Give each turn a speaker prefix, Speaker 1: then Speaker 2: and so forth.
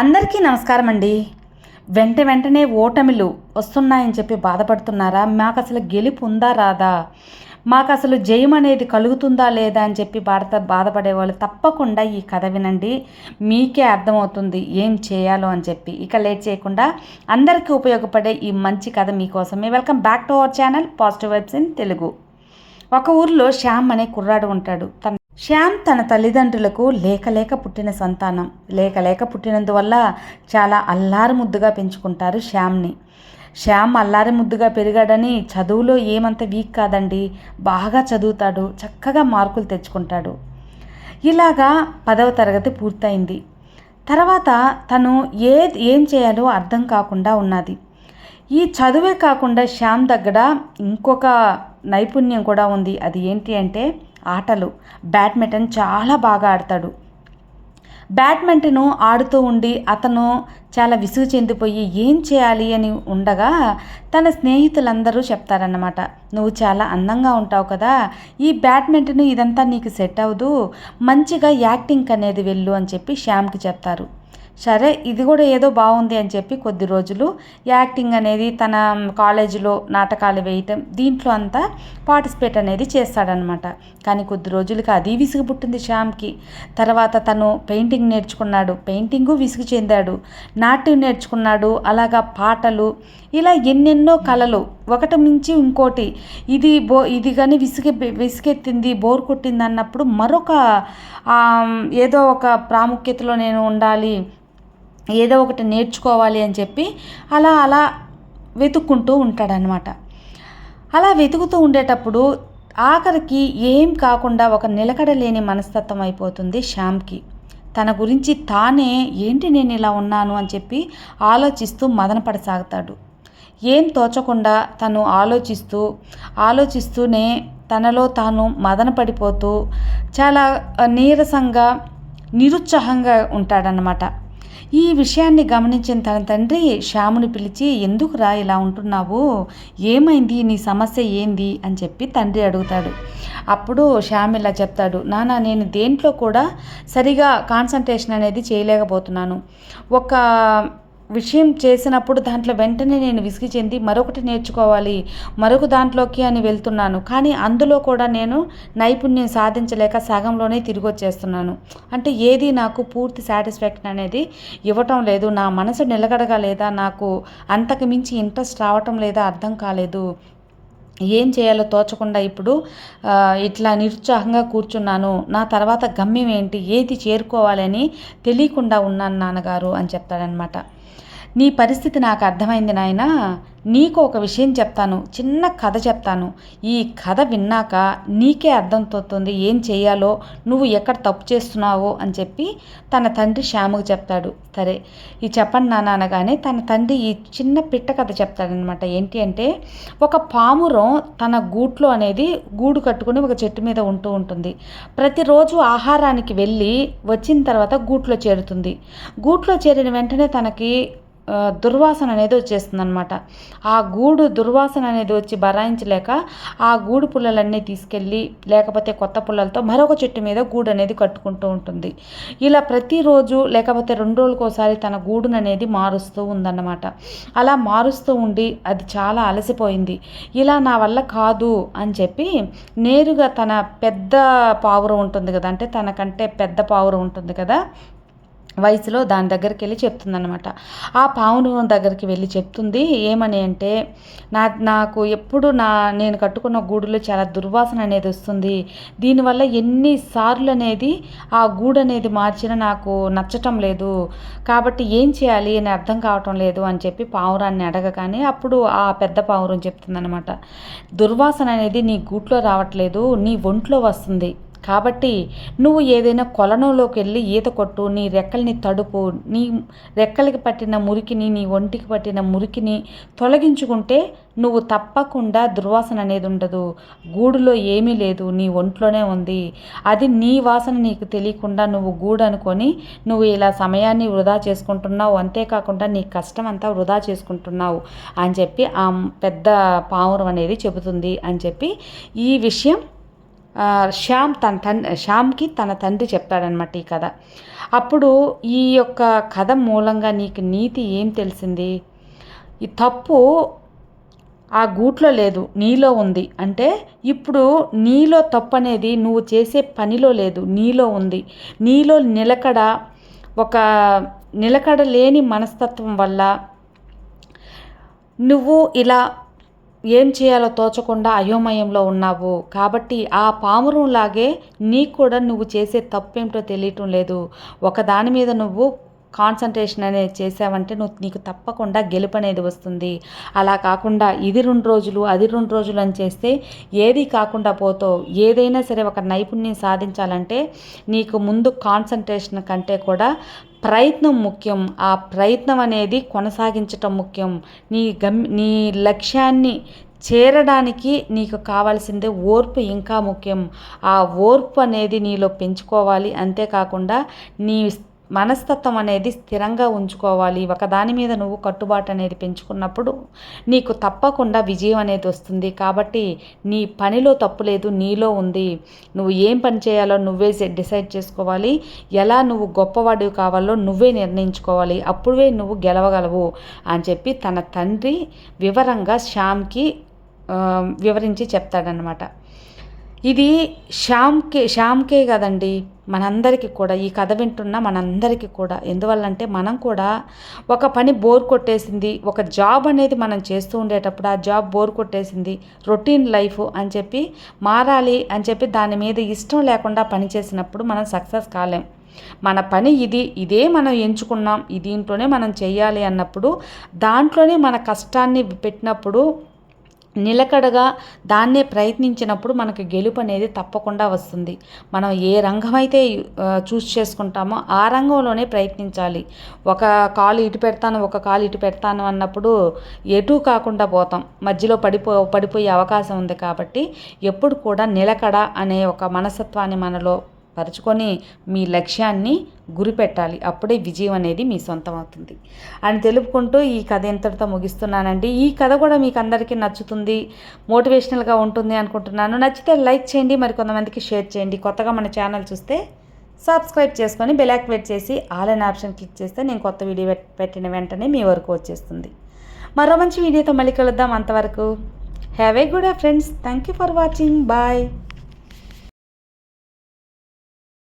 Speaker 1: అందరికీ నమస్కారం అండి వెంట వెంటనే ఓటమిలు వస్తున్నాయని చెప్పి బాధపడుతున్నారా? మాకు అసలు గెలుపు ఉందా రాదా? మాకు అసలు జయం అనేది కలుగుతుందా లేదా అని చెప్పి భారత బాధపడే వాళ్ళు తప్పకుండా ఈ కథ వినండి. మీకే అర్థమవుతుంది ఏం చేయాలో అని చెప్పి. ఇక లేట్ చేయకుండా అందరికీ ఉపయోగపడే ఈ మంచి కథ మీకోసమే. Welcome back to our channel positive vibes in Telugu. ఒక ఊర్లో శ్యామ్ అనే కుర్రాడు ఉంటాడు. తన శ్యామ్ తన తల్లిదండ్రులకు లేక లేక పుట్టిన సంతానం. లేక లేక పుట్టినందువల్ల చాలా అల్లారు ముద్దుగా పెంచుకుంటారు శ్యామ్ని. శ్యామ్ అల్లారి ముద్దుగా పెరిగాడని చదువులో ఏమంత వీక్ కాదండి. బాగా చదువుతాడు. చక్కగా మార్కులు తెచ్చుకుంటాడు. ఇలాగా పదవ తరగతి పూర్తయింది. తర్వాత తను ఏ ఏం చేయాలో అర్థం కాకుండా ఉన్నది. ఈ చదువే కాకుండా శ్యామ్ దగ్గర ఇంకొక నైపుణ్యం కూడా ఉంది. అది ఏంటి అంటే ఆటలు. బ్యాడ్మింటన్ చాలా బాగా ఆడతాడు. బ్యాడ్మింటన్ ఆడుతూ ఉండి అతను చాలా విసుగు చెందిపోయి ఏం చేయాలి అని ఉండగా తన స్నేహితులందరూ చెప్తారన్నమాట. నువ్వు చాలా అందంగా ఉంటావు కదా. ఈ బ్యాడ్మింటన్ ఇదంతా నీకు సెట్ అవ్వదు. మంచిగా యాక్టింగ్ అనేది వెళ్ళు అని చెప్పి శ్యామ్కి చెప్తారు. సరే ఇది కూడా ఏదో బాగుంది అని చెప్పి కొద్ది రోజులు యాక్టింగ్ అనేది తన కాలేజీలో నాటకాలు వేయటం దీంట్లో అంతా పార్టిసిపేట్ అనేది చేస్తాడనమాట. కానీ కొద్ది రోజులకి అది విసుగు పుట్టింది శ్యామ్కి. తర్వాత తను పెయింటింగ్ నేర్చుకున్నాడు పెయింటింగు విసుగు చెందాడు నాట్యం నేర్చుకున్నాడు అలాగా పాటలు ఇలా ఎన్నెన్నో కళలు ఒకటి మించి ఇంకోటి. ఇది బో ఇది కానీ విసుగె విసిగెత్తింది బోర్ కొట్టింది అన్నప్పుడు మరొక ఏదో ఒక ప్రాముఖ్యతలో నేను ఉండాలి ఏదో ఒకటి నేర్చుకోవాలి అని చెప్పి అలా అలా వెతుక్కుంటూ ఉంటాడనమాట అలా వెతుకుతూ ఉండేటప్పుడు ఆఖరికి ఏం కాకుండా ఒక నిలకడలేని మనస్తత్వం అయిపోతుంది శ్యామ్కి. తన గురించి తానే ఏంటి నేను ఇలా ఉన్నాను అని చెప్పి ఆలోచిస్తూ మదనపడసాగుతాడు ఏం తోచకుండా తను ఆలోచిస్తూ ఆలోచిస్తూనే తనలో తాను మదనపడిపోతూ చాలా నీరసంగా నిరుత్సాహంగా ఉంటాడనమాట ఈ విషయాన్ని గమనించిన తన తండ్రి శ్యాముని పిలిచి ఎందుకు రా ఇలా ఉంటున్నావు? ఏమైంది? నీ సమస్య ఏంది? అని చెప్పి తండ్రి అడుగుతాడు. అప్పుడు శ్యామ్ ఇలా చెప్తాడు నాన్న నేను దేంట్లో కూడా సరిగా కాన్సన్ట్రేషన్ అనేది చేయలేకపోతున్నాను. ఒక విషయం చేసినప్పుడు దాంట్లో వెంటనే నేను విసిగి చెంది మరొకటి నేర్చుకోవాలి మరొక దాంట్లోకి అని వెళ్తున్నాను. కానీ అందులో కూడా నేను నైపుణ్యం సాధించలేక సగంలోనే తిరిగి వచ్చేస్తున్నాను. అంటే ఏది నాకు పూర్తి సాటిస్ఫాక్షన్ అనేది ఇవ్వటం లేదు. నా మనసు నిలకడగా లేదా నాకు అంతకు మించి ఇంట్రెస్ట్ రావటం లేదా అర్థం కాలేదు. ఏం చేయాలో తోచకుండా ఇప్పుడు ఇట్లా నిరుత్సాహంగా కూర్చున్నాను. నా తర్వాత గమ్యం ఏంటి? ఏది చేరుకోవాలని తెలియకుండా ఉన్నాను నాన్నగారు అని చెప్తాడనమాట నీ పరిస్థితి నాకు అర్థమైంది నాయన. నీకు ఒక విషయం చెప్తాను చిన్న కథ చెప్తాను. ఈ కథ విన్నాక నీకే అర్థమవుతుంది ఏం చేయాలో నువ్వు ఎక్కడ తప్పు చేస్తున్నావో అని చెప్పి తన తండ్రి శ్యాముకు చెప్తాడు. సరే ఈ చెప్పండి నాన్న అనగానే తన తండ్రి ఈ చిన్న పిట్ట కథ చెప్తాడనమాట. ఏంటి అంటే ఒక పామురం తన గూట్లో అనేది గూడు కట్టుకుని ఒక చెట్టు మీద ఉంటూ ఉంటుంది. ప్రతిరోజు ఆహారానికి వెళ్ళి వచ్చిన తర్వాత గూట్లో చేరుతుంది. గూట్లో చేరిన వెంటనే తనకి దుర్వాసన అనేది వచ్చేస్తుంది అనమాట ఆ గూడు దుర్వాసన అనేది వచ్చి బరాయించలేక ఆ గూడు పుల్లలన్నీ తీసుకెళ్ళి లేకపోతే కొత్త పుల్లలతో మరొక చెట్టు మీద గూడు అనేది కట్టుకుంటూ ఉంటుంది. ఇలా ప్రతిరోజు లేకపోతే రెండు రోజులకు ఒకసారి తన గూడును అనేది మారుస్తూ ఉందన్నమాట. అలా మారుస్తూ ఉండి అది చాలా అలసిపోయింది. ఇలా నా వల్ల కాదు అని చెప్పి నేరుగా తన పెద్ద పావురం ఉంటుంది కదా అంటే తనకంటే పెద్ద పావురం ఉంటుంది కదా వయసులో దాని దగ్గరికి వెళ్ళి చెప్తుందనమాట ఆ పావును దగ్గరికి వెళ్ళి చెప్తుంది ఏమని అంటే నా నాకు ఎప్పుడు నా నేను కట్టుకున్న గూడులో చాలా దుర్వాసన అనేది వస్తుంది. దీనివల్ల ఎన్నిసార్లు అనేది ఆ గూడు అనేది మార్చినా నాకు నచ్చటం లేదు. కాబట్టి ఏం చేయాలి అని అర్థం కావటం లేదు అని చెప్పి పావురాన్ని అడగగానే అప్పుడు ఆ పెద్ద పావురం చెప్తుందనమాట దుర్వాసన అనేది నీ గూట్లో రావట్లేదు నీ ఒంట్లో వస్తుంది. కాబట్టి నువ్వు ఏదైనా కొలనులోకి వెళ్ళి ఈత కొట్టు నీ రెక్కల్ని తడుపు నీ రెక్కలకి పట్టిన మురికిని నీ ఒంటికి పట్టిన మురికిని తొలగించుకుంటే నువ్వు తప్పకుండా దుర్వాసన అనేది ఉండదు. గూడులో ఏమీ లేదు నీ ఒంట్లోనే ఉంది. అది నీ వాసన నీకు తెలియకుండా నువ్వు గూడు అనుకొని నువ్వు ఇలా సమయాన్ని వృధా చేసుకుంటున్నావు. అంతేకాకుండా నీ కష్టం అంతా వృధా చేసుకుంటున్నావు అని చెప్పి ఆ పెద్ద పావురం అనేది చెబుతుంది అని చెప్పి ఈ విషయం శ్యామ్ తన తండ్రి శ్యామ్కి తన తండ్రి చెప్తాడనమాట ఈ కథ. అప్పుడు ఈ యొక్క కథ మూలంగా నీకు నీతి ఏం తెలిసింది? ఈ తప్పు ఆ గూట్లో లేదు నీలో ఉంది. అంటే ఇప్పుడు నీలో తప్పు అనేది నువ్వు చేసే పనిలో లేదు నీలో ఉంది. నీలో నిలకడ ఒక నిలకడ లేని మనస్తత్వం వల్ల నువ్వు ఇలా ఏం చేయాలో తోచకుండా అయోమయంలో ఉన్నావు కాబట్టి ఆ పామురంలాగే నీకు కూడా నువ్వు చేసే తప్పేమిటో తెలియటం లేదు. ఒకదాని మీద నువ్వు కాన్సన్ట్రేషన్ అనేది చేసావంటే నువ్వు నీకు తప్పకుండా గెలుపు అనేది వస్తుంది. అలా కాకుండా ఇది రెండు రోజులు అది రెండు రోజులు అని చేస్తే ఏది కాకుండా పోతావు. ఏదైనా సరే ఒక నైపుణ్యం సాధించాలంటే నీకు ముందు కాన్సన్ట్రేషన్ కంటే కూడా ప్రయత్నం ముఖ్యం. ఆ ప్రయత్నం అనేది కొనసాగించటం ముఖ్యం. నీ గమ్ నీ లక్ష్యాన్ని చేరడానికి నీకు కావాల్సిందే ఓర్పు ఇంకా ముఖ్యం. ఆ ఓర్పు అనేది నీలో పెంచుకోవాలి. అంతేకాకుండా నీ మనస్తత్వం అనేది స్థిరంగా ఉంచుకోవాలి. ఒకదాని మీద నువ్వు కట్టుబాటు అనేది పెంచుకున్నప్పుడు నీకు తప్పకుండా విజయం అనేది వస్తుంది. కాబట్టి నీ పనిలో తప్పు లేదు నీలో ఉంది. నువ్వు ఏం పని చేయాలో నువ్వే డిసైడ్ చేసుకోవాలి. ఎలా నువ్వు గొప్పవాడివి కావాలో నువ్వే నిర్ణయించుకోవాలి. అప్పుడే నువ్వు గెలవగలవు అని చెప్పి తన తండ్రి వివరంగా శ్యామ్కి వివరించి చెప్తాడనమాట ఇది శ్యామ్కే శ్యామ్కే కదండి. మనందరికీ కూడా ఈ కథ వింటున్న మనందరికీ కూడా. ఎందువల్లంటే మనం కూడా ఒక పని బోర్ కొట్టేసింది ఒక జాబ్ అనేది మనం చేస్తూ ఉండేటప్పుడు ఆ జాబ్ బోర్ కొట్టేసింది రొటీన్ లైఫ్ అని చెప్పి మారాలి అని చెప్పి దాని మీద ఇష్టం లేకుండా పని చేసినప్పుడు మనం సక్సెస్ కాలేం. మన పని ఇది ఇదే మనం ఎంచుకున్నాం దీంట్లోనే మనం చేయాలి అన్నప్పుడు దాంట్లోనే మన కష్టాన్ని పెట్టినప్పుడు నిలకడగా దాన్నే ప్రయత్నించినప్పుడు మనకు గెలుపు అనేది తప్పకుండా వస్తుంది. మనం ఏ రంగం అయితే చూస్ చేసుకుంటామో ఆ రంగంలోనే ప్రయత్నించాలి. ఒక కాలు ఇటు పెడతాను ఒక కాలు ఇటు పెడతాను అన్నప్పుడు ఎటు కాకుండా పోతాం. మధ్యలో పడిపో పడిపోయే అవకాశం ఉంది కాబట్టి ఎప్పుడు కూడా నిలకడ అనే ఒక మనస్తత్వాన్ని మనలో పరుచుకొని మీ లక్ష్యాన్ని గురిపెట్టాలి. అప్పుడే విజయం అనేది మీ సొంతం అవుతుంది అని తెలుపుకుంటూ ఈ కథ ఎంతటితో ముగిస్తున్నానండి. ఈ కథ కూడా మీకు అందరికీ నచ్చుతుంది మోటివేషనల్గా ఉంటుంది అనుకుంటున్నాను. నచ్చితే లైక్ చేయండి మరి కొంతమందికి షేర్ చేయండి. కొత్తగా మన ఛానల్ చూస్తే సబ్స్క్రైబ్ చేసుకొని బెల్ యాక్టివేట్ చేసి ఆల్ అనే ఆప్షన్ క్లిక్ చేస్తే నేను కొత్త వీడియో పెట్టిన వెంటనే మీ వరకు వచ్చేస్తుంది. మరో మంచి వీడియోతో మళ్ళీ కలుద్దాం అంతవరకు. Have a good friends. Thank you for watching. Bye.